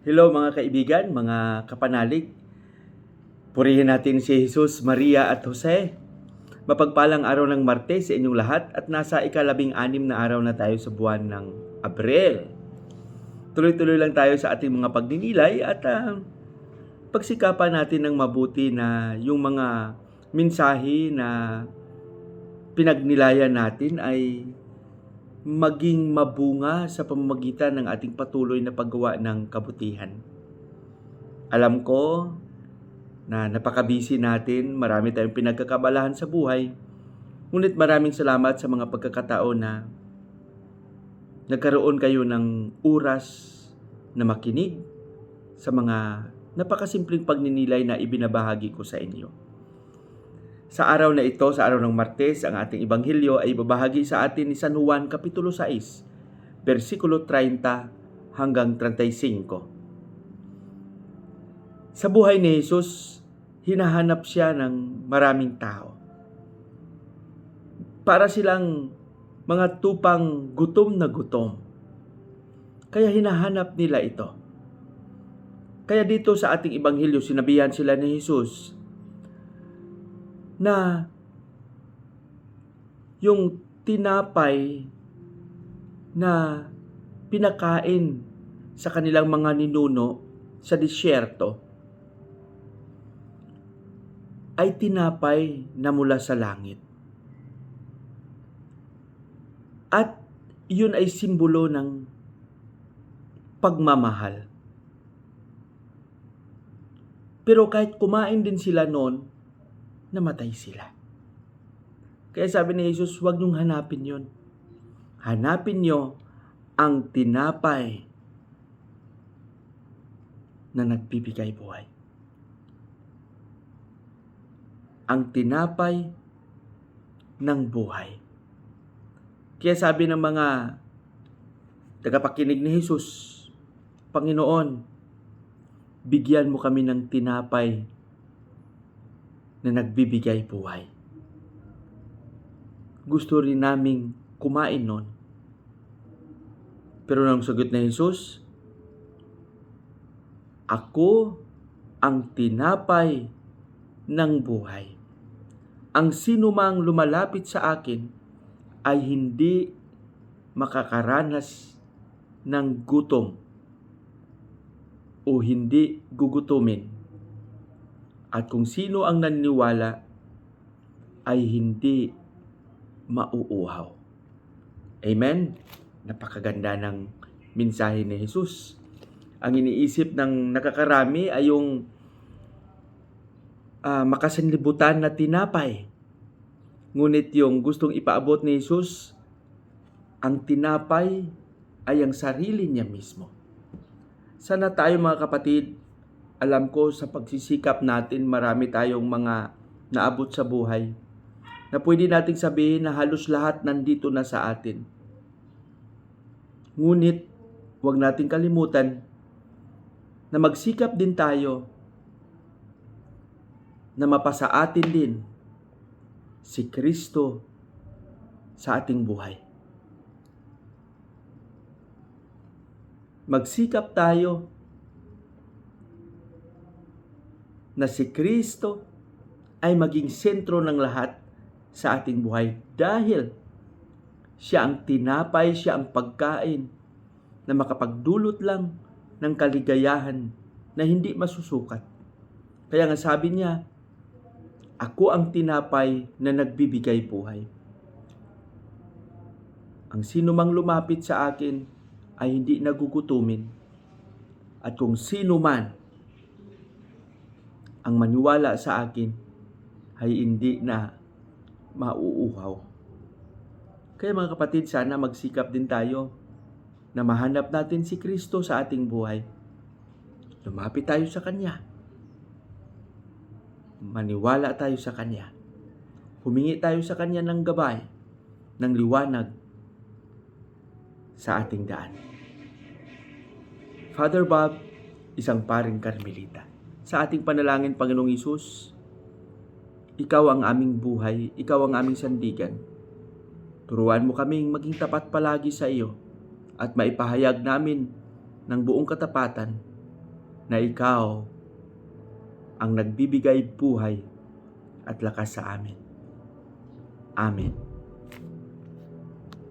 Hello mga kaibigan, mga kapanalig. Purihin natin si Jesus, Maria at Jose. Mapagpalang araw ng Martes sa inyong lahat at nasa ikalabing anim na araw na tayo sa buwan ng Abril. Tuloy-tuloy lang tayo sa ating mga pagninilay at ah, pagsikapan natin ng mabuti na yung mga mensahe na pinagnilayan natin ay maging mabunga sa pamamagitan ng ating patuloy na paggawa ng kabutihan. Alam ko na napakabisi natin, marami tayong pinagkakabalahan sa buhay, ngunit maraming salamat sa mga pagkakataon na nagkaroon kayo ng oras na makinig sa mga napakasimpleng pagninilay na ibinabahagi ko sa inyo. Sa araw na ito, sa araw ng Martes, ang ating Ebanghelyo ay babahagi sa atin ni San Juan Kapitulo 6, versikulo 30 hanggang 35. Sa buhay ni Jesus, hinahanap siya ng maraming tao. Para silang mga tupang gutom na gutom. Kaya hinahanap nila ito. Kaya dito sa ating Ebanghelyo, sinabihan sila ni Jesus, na yung tinapay na pinakain sa kanilang mga ninuno sa disyerto ay tinapay na mula sa langit. At yun ay simbolo ng pagmamahal. Pero kahit kumain din sila noon, namatay sila. Kaya sabi ni Jesus, huwag niyong hanapin yon. Hanapin niyo ang tinapay na nagbibigay buhay. Ang tinapay ng buhay. Kaya sabi ng mga tagapakinig ni Jesus, Panginoon, bigyan mo kami ng tinapay na nagbibigay buhay. Gusto rin naming kumain nun. Pero nang sagot na Jesus, Ako ang tinapay ng buhay. Ang sinumang lumalapit sa akin ay hindi makakaranas ng gutom o hindi gugutumin at kung sino ang naniniwala ay hindi mauuhaw. Amen? Napakaganda ng mensahe ni Jesus. Ang iniisip ng nakakarami ay yung uh, makasanlibutan na tinapay. Ngunit yung gustong ipaabot ni Jesus, ang tinapay ay ang sarili niya mismo. Sana tayo mga kapatid, alam ko sa pagsisikap natin marami tayong mga naabot sa buhay na pwede nating sabihin na halos lahat nandito na sa atin. Ngunit huwag nating kalimutan na magsikap din tayo na mapasa atin din si Kristo sa ating buhay. Magsikap tayo na si Kristo ay maging sentro ng lahat sa ating buhay dahil siya ang tinapay, siya ang pagkain na makapagdulot lang ng kaligayahan na hindi masusukat. Kaya nga sabi niya, ako ang tinapay na nagbibigay buhay. Ang sino mang lumapit sa akin ay hindi nagugutumin. At kung sino man ang maniwala sa akin ay hindi na mauuhaw. Kaya mga kapatid, sana magsikap din tayo na mahanap natin si Kristo sa ating buhay. Lumapit tayo sa Kanya. Maniwala tayo sa Kanya. Humingi tayo sa Kanya ng gabay, ng liwanag sa ating daan. Father Bob, isang paring Karmelita. Sa ating panalangin, Panginoong Isus, ikaw ang aming buhay, ikaw ang aming sandigan. Turuan mo kaming maging tapat palagi sa iyo at maipahayag namin ng buong katapatan na ikaw ang nagbibigay buhay at lakas sa amin. Amen.